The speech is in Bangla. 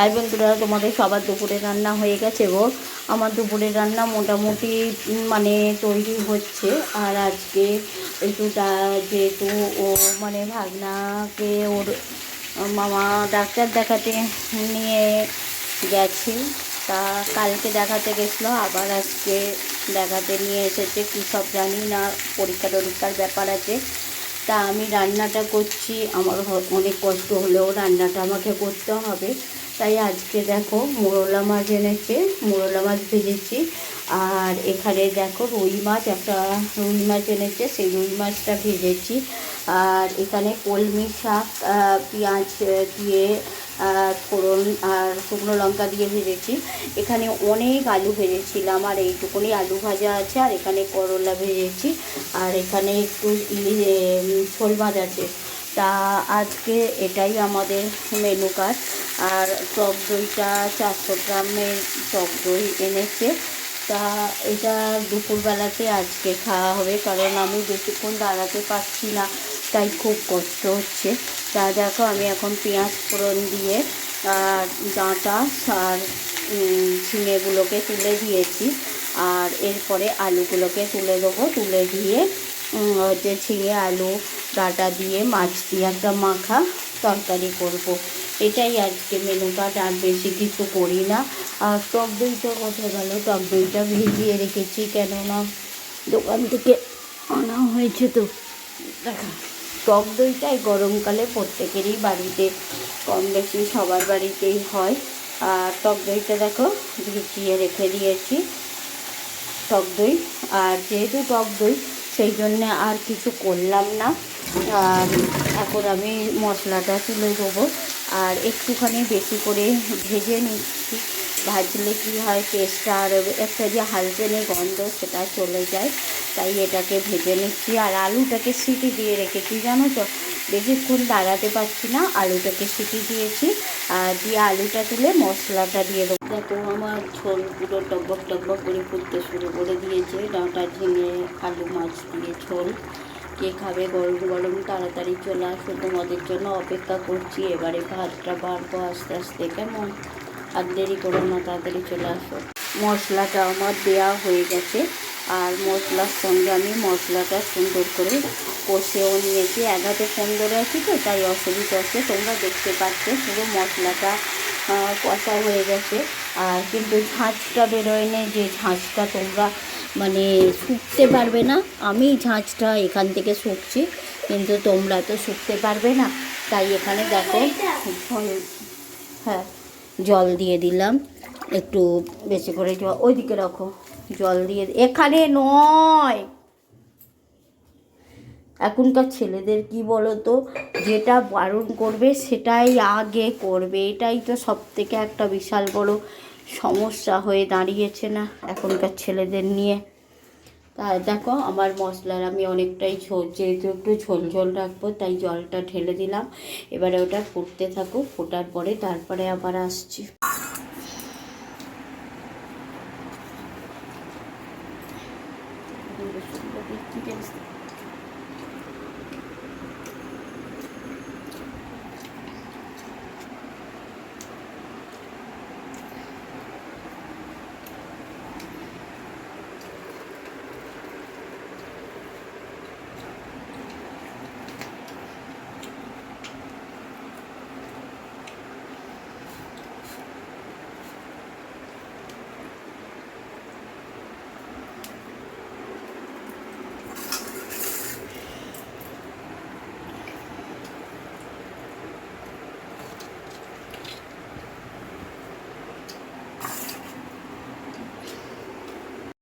আর বন্ধুরা, তোমাদের সবার দুপুরে রান্না হয়ে গেছে গো। আমার দুপুরে রান্না মোটামুটি মানে তৈরি হচ্ছে। আর আজকে একটু যেহেতু ও মানে ভাগনাকে ওর মামা ডাক্তার দেখাতে নিয়ে গেছে, তা কালকে দেখাতে গেছিল, আবার আজকে দেখাতে নিয়ে এসেছে, কী সব জানি না পরীক্ষা টরীক্ষার ব্যাপার আছে। তা আমি রান্নাটা করছি। আমার অনেক কষ্ট হলেও রান্নাটা আমাকে করতে হবে। তাই আজকে দেখো মোরলা মাছ এনেছে, মোরলা মাছ ভেজেছি। আর এখানে দেখো রুই মাছ, একটা রুই মাছ এনেছে, সেই রুই মাছটা ভেজেছি। আর এখানে কলমি শাক পেঁয়াজ দিয়ে ফোড়ন আর শুকনো লঙ্কা দিয়ে ভেজেছি। এখানে অনেক আলু ভেজেছিলাম, আর এইটুকুনি আলু ভাজা আছে, আর এখানে করলা ভেজেছি। আর এখানে একটু শোল মাছ আছে। তা আজকে এটাই আমাদের মেনু কার্ড আর টক দইটা চারশো গ্রামের টক দই এনেছে। তা এটা দুপুরবেলাতে আজকে খাওয়া হবে, কারণ আমি বেশিক্ষণ দাঁড়াতে পারছি না। তাই খুব কষ্ট হচ্ছে। তা দেখো, আমি এখন পেঁয়াজ ফোড়ন দিয়ে, আর ডাঁটা, আর ঝিঙেগুলোকে তুলে দিয়েছি। আর এরপরে আলুগুলোকে তুলে দেবো। তুলে দিয়ে হচ্ছে ঝিঙে, আলু, ডাঁটা দিয়ে, মাছ দিয়ে একটা মাখা তরকারি করব। এটাই আজকে মেনু আর বেশি কিছু করি না। আর টক দইটা কোথায় গেল? টক দইটা ভিজিয়ে রেখেছি, কেননা দোকান থেকে আনা হয়েছে তো। দেখা। টক দইটাই গরমকালে প্রত্যেকেরই বাড়িতে কম বেশি সবার বাড়িতেই হয়। আর টক দইটা দেখো ভিজিয়ে রেখে দিয়েছি, টক দই। আর যেহেতু টক দই, সেই জন্যে আর কিছু করলাম না। আর এখন আমি মশলাটা তুলে দেবো আর একটুখানি বেশি করে ভেজে নিচ্ছি। ভাজলে কী হয় টেস্টটা আর একটা যে হালচেনে গন্ধ সেটা চলে যায়। তাই এটাকে ভেজে নিচ্ছি। আর আলুটাকে সিটি দিয়ে রেখেছি, জানো তো? বেশিক্ষণ দাঁড়াতে পারছি না, আলুটাকে সিটি দিয়েছি। আর দিয়ে আলুটা তুলে মশলাটা দিয়ে দেবো। দেখো, আমার ঝোল পুরো টকবক টকবক করে ফুটতে শুরু করে দিয়েছে। ডাঁটা ঝিঙে, আলু মাছ দিয়ে ঝোল। কে খাবে? গরম গরম তাড়াতাড়ি চলে আসো। তোমাদের জন্য অপেক্ষা করছি। এবারে ভাতটা বাড়বো আস্তে আস্তে। কেমন? আর দেরি করো না, তাড়াতাড়ি চলে আসো। মশলাটা আমার দেওয়া হয়ে গেছে, আর মশলার সঙ্গে আমি মশলাটা সুন্দর করে কষেও নিয়েছি। এক হাতে ফোন ধরে আছি তো, তাই অসুবিধা হচ্ছে। তোমরা দেখতে পাচ্ছ, পুরো মশলাটা কষা হয়ে গেছে। আর কিন্তু ঝাঁঝটা বেরোয়নি যে ঝাঁঝটা তোমরা মানে শুকতে পারবে না। আমি ঝাঁঝটা এখান থেকে শুকছি, কিন্তু তোমরা তো শুকতে পারবে না। তাই এখানে দেখো হ্যাঁ। জল দিয়ে দিলাম। একটু বেশি করে জল ওইদিকে রাখো। জল দিয়ে এখানে নয়। এখনকার ছেলেদের কি বলো তো যেটা বারণ করবে সেটাই আগে করবে। এটাই তো সব থেকে একটা বিশাল বড় সমস্যা হয়ে দাঁড়িয়েছে না এখনকার ছেলেদের নিয়ে। তা দেখো আমার মশলার আমি অনেকটাই ঝোল যেহেতু একটু ঝোল ঝোল রাখব, তাই জলটা ঢেলে দিলাম এবারে ওটা ফুটতে থাকুক, ফোটার পরে তারপরে আবার আসছি Thank taste।